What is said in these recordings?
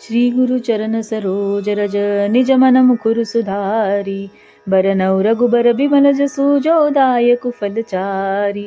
श्री गुरु चरण सरोज रज निज मन मुखुर सुधारी। बरनौ रघुबर बिमल जसु जो फलचारी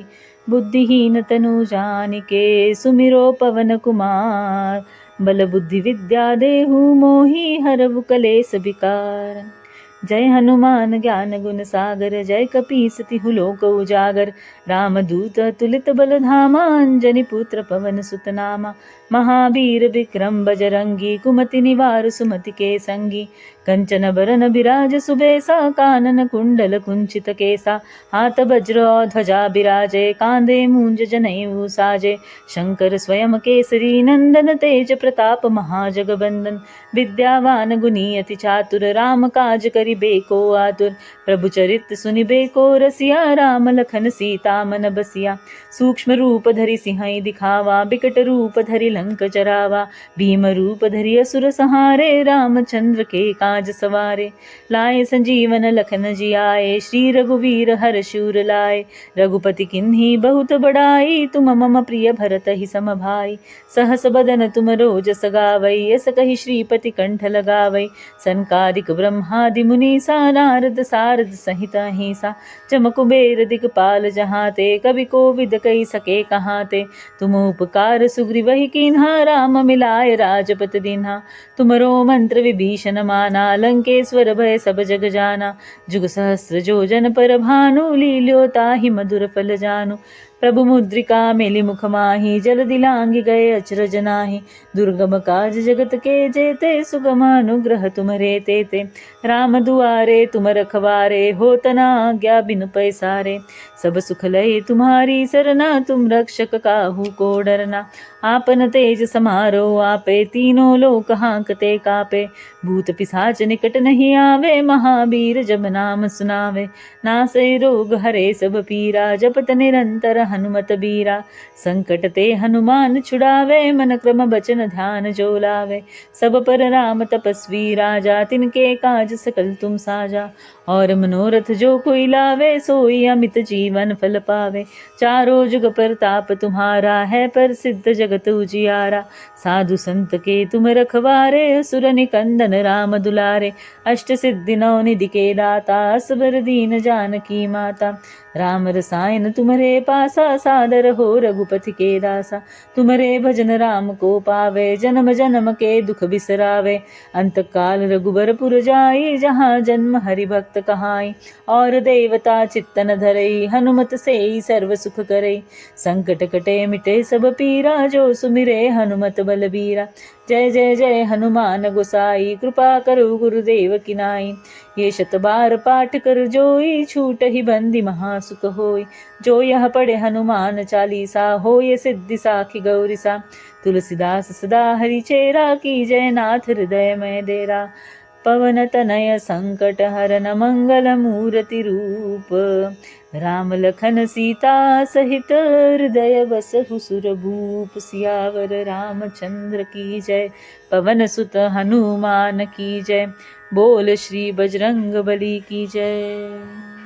बुद्धिहीन तनु जानिके सुमिरो पवन कुमार। बल बुद्धि विद्या देहु मोहि हरवु कलेस विकार। जय हनुमान ज्ञान गुण सागर, जय कपीस तिहु लोक उजागर। रामदूत तुलित बल धामा अंजनी पुत्र पवन सुत नामा महावीर विक्रम बजरंगी, कुमति निवार सुमति के संगी कंचन बरन बिराज सुबेसा, कानन कुंडल कुंचित केसा। हाथ वज्र ध्वजा बिराजे, कांदे मूंज जनेऊ साजे। शंकर स्वयं केसरी नंदन, तेज प्रताप महाजगबंदन। विद्यावान गुनी अति चातुर, राम काज करि बेको आतुर प्रभु चरित सुनि बेको रसिया, राम लखन, सीता मन बसिया। सूक्ष्म रूप धरि सिंहई दिखावा, बिकट रूप धरि लंक चरावा। भीम रूप धरि असुर संहारे, रामचंद्र के काज सवारे। लाए संजीवन लखन जी आए श्री रघुवीर हर शूर लाए। रघुपति किन्ही बहुत बड़ाई, तुम मम प्रिय भरत ही सम भाई। सहस बदन तुम रोज सगावई यस कही श्रीपति कंठ लगावई संकारिक ब्रह्मादि मुनि सा, नारद सारद सहित अहिंसा। चम कुबेर दिगपाल जहाँ कवि कोविद कही सके कहाँ तुम उपकार सुग्रीवहि किन्हा, राम मिलाय राजपत दिन्हा। तुमरो मंत्र विभीषण माना, लंकेश्वर भय सब जग जाना। जुग सहस्र जो जन पर भानु, लील्यो ताहि मधुर फल जानु। प्रभु मुद्रिका मेली मुख माही जल दिलांगी गए अचरज नाही दुर्गम काज जगत के जेते, सुगम अनुग्रह तुम रे ते। ते राम दुआरे, तुम रखवारे हो तना आज्ञा बिन पैसारे। सब सुख लय तुम्हारी सरना, तुम रक्षक काहू को डरना। आपन तेज समारो, आपे तीनों लोक हांकते कापे। भूत पिशाच निकट नहीं आवे, महावीर जब नाम सुनावे। नासे रोग हरे सब पीरा, जपत निरंतर हनुमत बीरा संकट ते हनुमान छुड़ावे मन क्रम बचन ध्यान जो लावे। सब पर राम तपस्वी राजा, तिनके काज सकल तुम साजा। और मनोरथ जो कोई लावे, सोई अमित जीवन फल पावे। चारों जुग प्रताप तुम्हारा है, पर सिद्ध जगत उजियारा। साधु संत के तुम रखवारे, असुर निकंदन राम दुलारे। अष्ट सिद्धि नौ निधि के दाता असबर दीन जानकी माता। राम रसायन तुमरे पासा, सादर हो रघुपति के दासा। तुमरे भजन राम को पावे, जन्म जन्म के दुख बिसरावे। अंत काल रघुबर जाई, जहाँ जन्म हरि भक्त कहाई। और देवता चित्तन धरई, हनुमत से सर्व सुख करई। संकट कटे मिटे सब पीरा, जो सुमिरे हनुमत बलबीरा। जय जय जय हनुमान गोसाई, कृपा करो गुरुदेव की नाई। ये शत बार पाठ कर जोई, छूट ही बंदी महासुख होई। जो यह पढ़े हनुमान चालीसा, हो ये सिद्धि साखी गौरी सा तुलसीदास सदा हरि चेरा, की जय नाथ हृदय में डेरा। पवनतनय संकट हरन मंगल मूर्ति रूप राम लखन सीता सहित हृदय बसहु सुरभूप सियावर रामचंद्र की जय पवन सुत हनुमान की जय बोल श्री बजरंग बली की जय